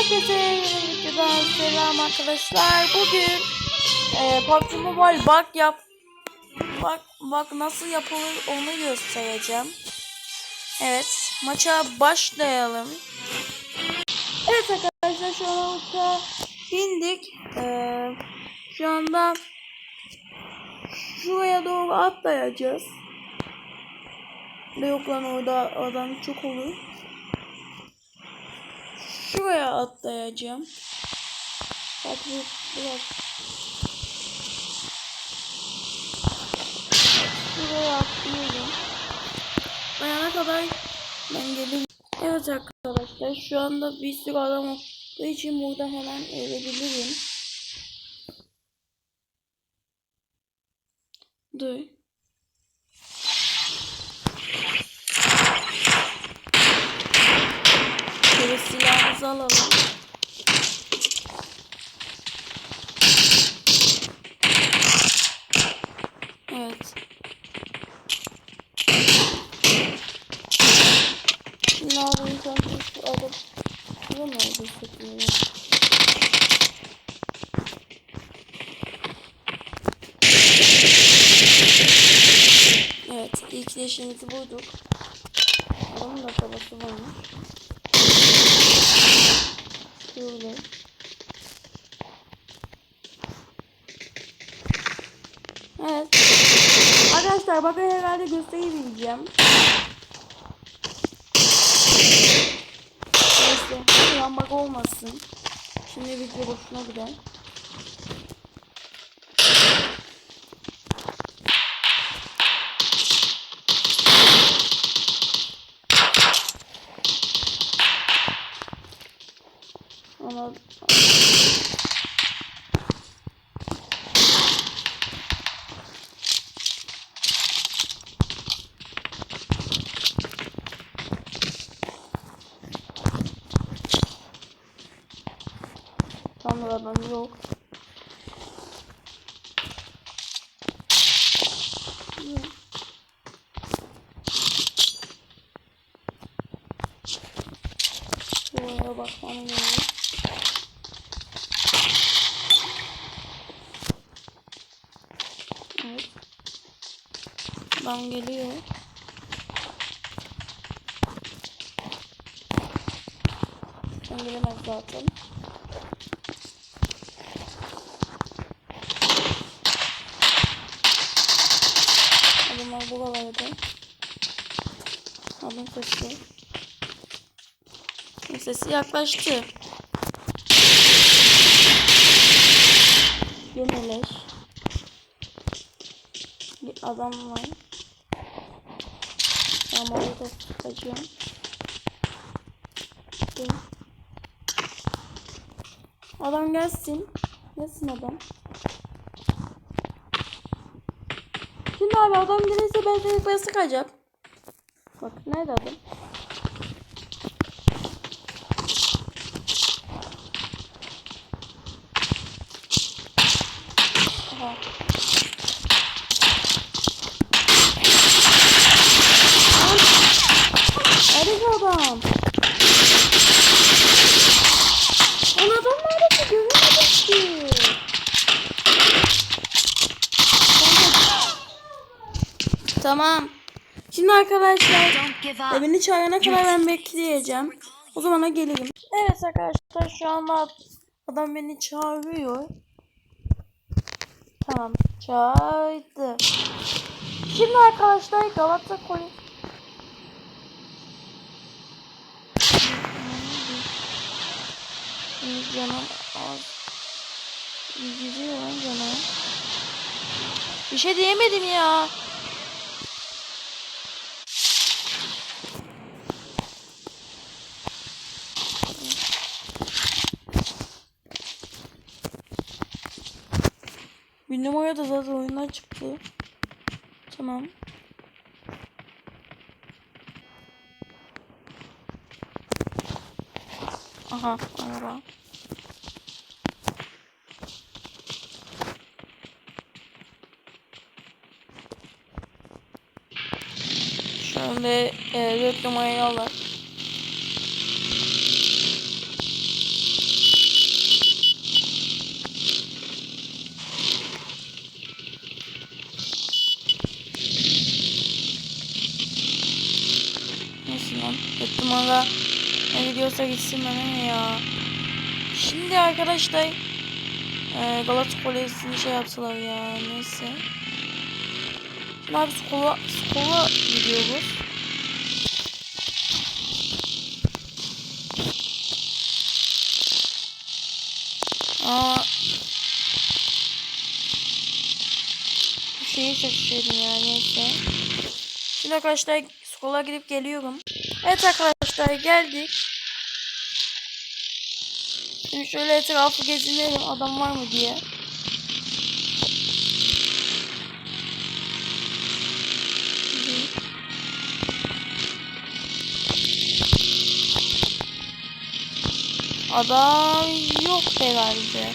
Herkese yeni videodan selam arkadaşlar. Bugün e, PUBG Mobile bug yap bak bak nasıl yapılır onu göstereceğim. Evet, maça başlayalım. Evet arkadaşlar şu an bindik. E, şu anda şuraya doğru atlayacağız. Yok lan orada adam çok olur. Şuraya atlayacağım. Bak bu biraz. Şuraya atlıyorum. Bayana kadar ben gelirim. Evet arkadaşlar şu anda bir sürü adam olduğu için burada hemen ölebilirim. Dur. Şöyle silahımızı alalım. Evet. Adam şurada mı oldu hissetmiyorum. Evet ilk leşimizi bulduk. Adamın da kafası varmış. Şöyle. Evet. Arkadaşlar bakın herhalde gösterebileceğim. Neyse. Yan bak olmasın. Şimdi video boşuna gider. Ama Da adam yok. Şuraya bakmam. Adam geliyor. Sen gelemez zaten. Adamlar buralarda. Adam sesi. Sesi yaklaştı. Yöneleş. Bir adam var. Ben orada. Dur. Adam gelsin. Gelsin adam. Şimdi abi adam gelirse ben buraya sıkacağım. Bak nerede adam? Aha. Nerede adam? Lan adam nerede ki? Görmedim ki. Tamam. Şimdi arkadaşlar beni çağırana kadar ben bekleyeceğim. O zamana gelirim. Evet arkadaşlar şu anda adam beni çağırıyor. Tamam çağırdı. Şimdi arkadaşlar Galata Koy. Şimdi canım az. Gidiyor lan canım. Bir şey diyemedim ya. Bir numara da zaten oyundan çıktı. Tamam. Aha araba. Şöyle e, dört numarayı alır. Gidiyorsa gitsin bana ne ya. Şimdi arkadaşlar e, Galata Koleji'ni şey yaptılar ya neyse. Şimdi abi skola, skola gidiyoruz. Aa, şeyi şaşırdım ya neyse. Şimdi arkadaşlar skola gidip geliyorum. Evet arkadaşlar geldik. Şimdi şöyle etrafı gezinelim adam var mı diye. Adam yok herhalde.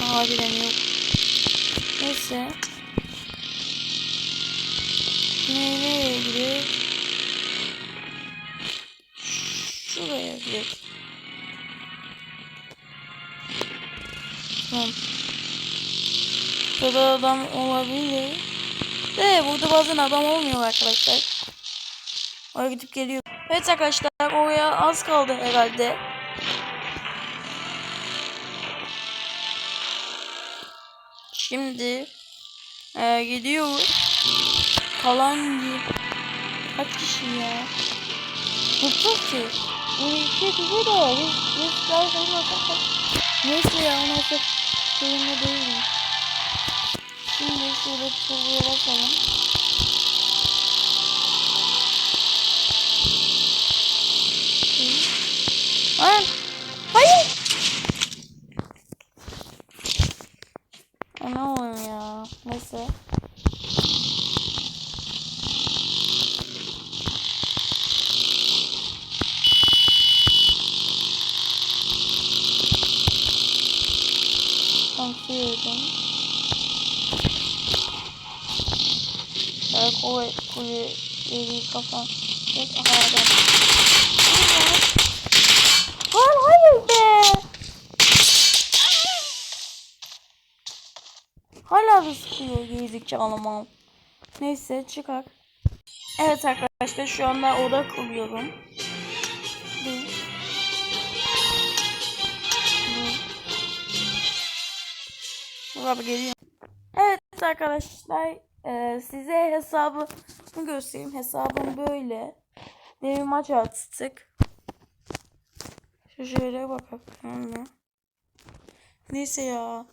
Harbiden yok. Neyse. Ne, nereye gidelim? Şuraya gidelim. Tamam. Burada adam olabilir. De burada bazen adam olmuyor arkadaşlar. Oraya gidip geliyor. Evet arkadaşlar oraya az kaldı herhalde. Şimdi e, gidiyoruz. Kalan kaç kişi ya? Çok ki. Bu iki kişi de sayılmasak Neyse ya ona sorumlu değilim. Şimdi şöyle turboya basalım. Hayır. Hayır. Ana oğlum ya. Neyse. Konfiyordum. Böyle kule, kule, yeri kafam. Hayır be. Hala da sıkıyor gerizekalı ağlamam. Neyse çıkar. Evet arkadaşlar şu anda oda kuruyorum. Baba geliyor. Evet arkadaşlar e, size hesabı göstereyim. Hesabım böyle. Demin maç attık. Şu şöyle bakalım. Neyse ya.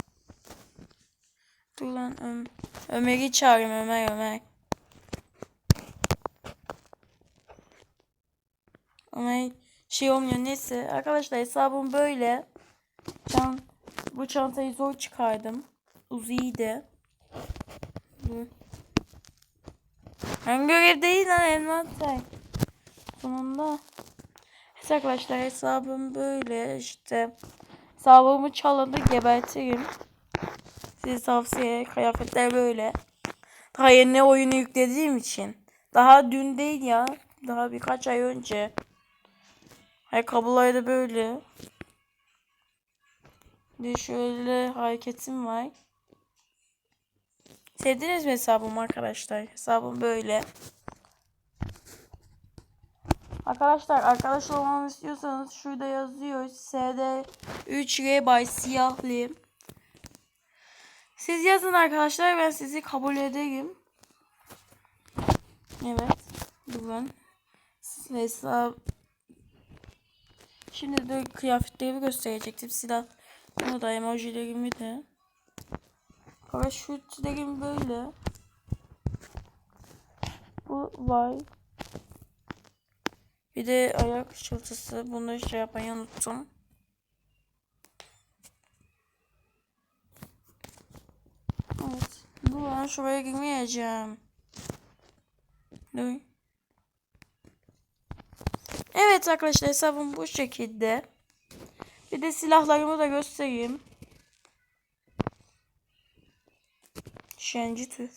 Dur lan Öm Ömer'i çağırayım Ömer Ömer. Ömer şey olmuyor neyse. Arkadaşlar hesabım böyle. Can, bu çantayı zor çıkardım. Uzi'ydi. Ben görev değil lan envanter. Sonunda. Evet arkadaşlar hesabım böyle işte. Hesabımı çalanı gebertirim. Size tavsiye kıyafetler böyle. Daha yeni oyunu yüklediğim için. Daha dün değil ya. Daha birkaç ay önce. Ayakkabılar da böyle. Bir şöyle hareketim var. Sevdiniz mi hesabımı arkadaşlar? Hesabım böyle. Arkadaşlar arkadaş olmamı istiyorsanız şurada yazıyor. SD3G by Siyahlı. Siz yazın arkadaşlar ben sizi kabul ederim. Evet. Durun. Hesap. Şimdi de kıyafetlerimi gösterecektim. Silah. Bunu da emojilerimi de. Paraşütlerim böyle. Bu var. Bir de ayak çıltısı. Bunu şey yapmayı unuttum. Evet. Dur ben şuraya girmeyeceğim. Dur. Evet arkadaşlar hesabım bu şekilde. Bir de silahlarımı da göstereyim. Nişancı tüf.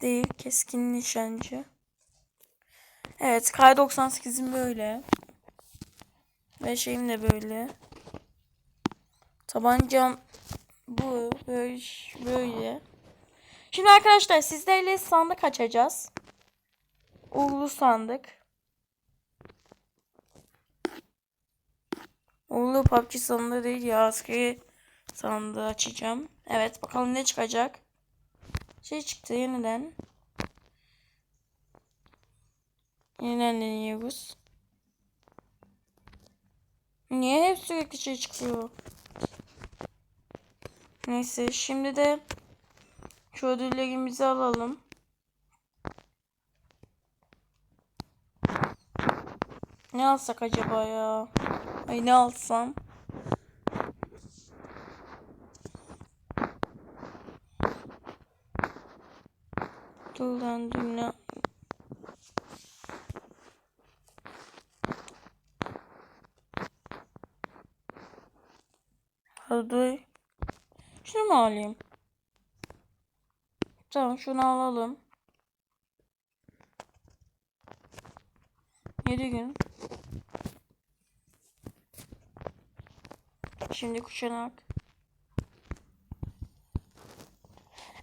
Değil keskin nişancı. Evet K98'im böyle. Ve şeyim de böyle. Tabancam bu böyle böyle. Şimdi arkadaşlar sizlerle sandık açacağız. Uğurlu sandık. Oğlu PUBG sandığı değil ya. Askeri sandığı açacağım. Evet bakalım ne çıkacak. Şey çıktı yeniden. Yeniden deniyoruz. Niye hep sürekli şey çıkıyor? Neyse şimdi de şu ödüllerimizi alalım. Ne alsak acaba ya? Ay ne alsam? Dur ne? Hadi. Şunu mu alayım? Tamam şunu alalım. 7 gün. Şimdi kuşanak.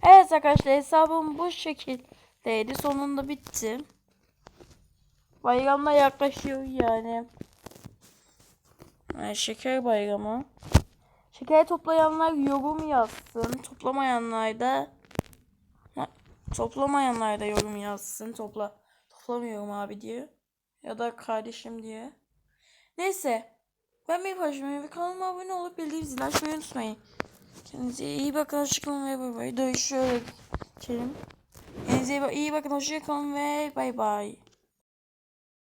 Evet arkadaşlar hesabım bu şekildeydi. Sonunda bitti. Bayramla yaklaşıyor yani. yani şeker bayramı. Şeker toplayanlar yorum yazsın. Toplamayanlar da toplamayanlar da yorum yazsın. Topla toplamıyorum abi diye. Ya da kardeşim diye. Neyse. Ben bir başımayım ve kanalıma abone olup bildirim zilini açmayı unutmayın. Kendinize iyi bakın. Hoşçakalın ve bay bay. Dur şöyle geçelim. Kendinize iyi bakın. Hoşçakalın ve bay bay.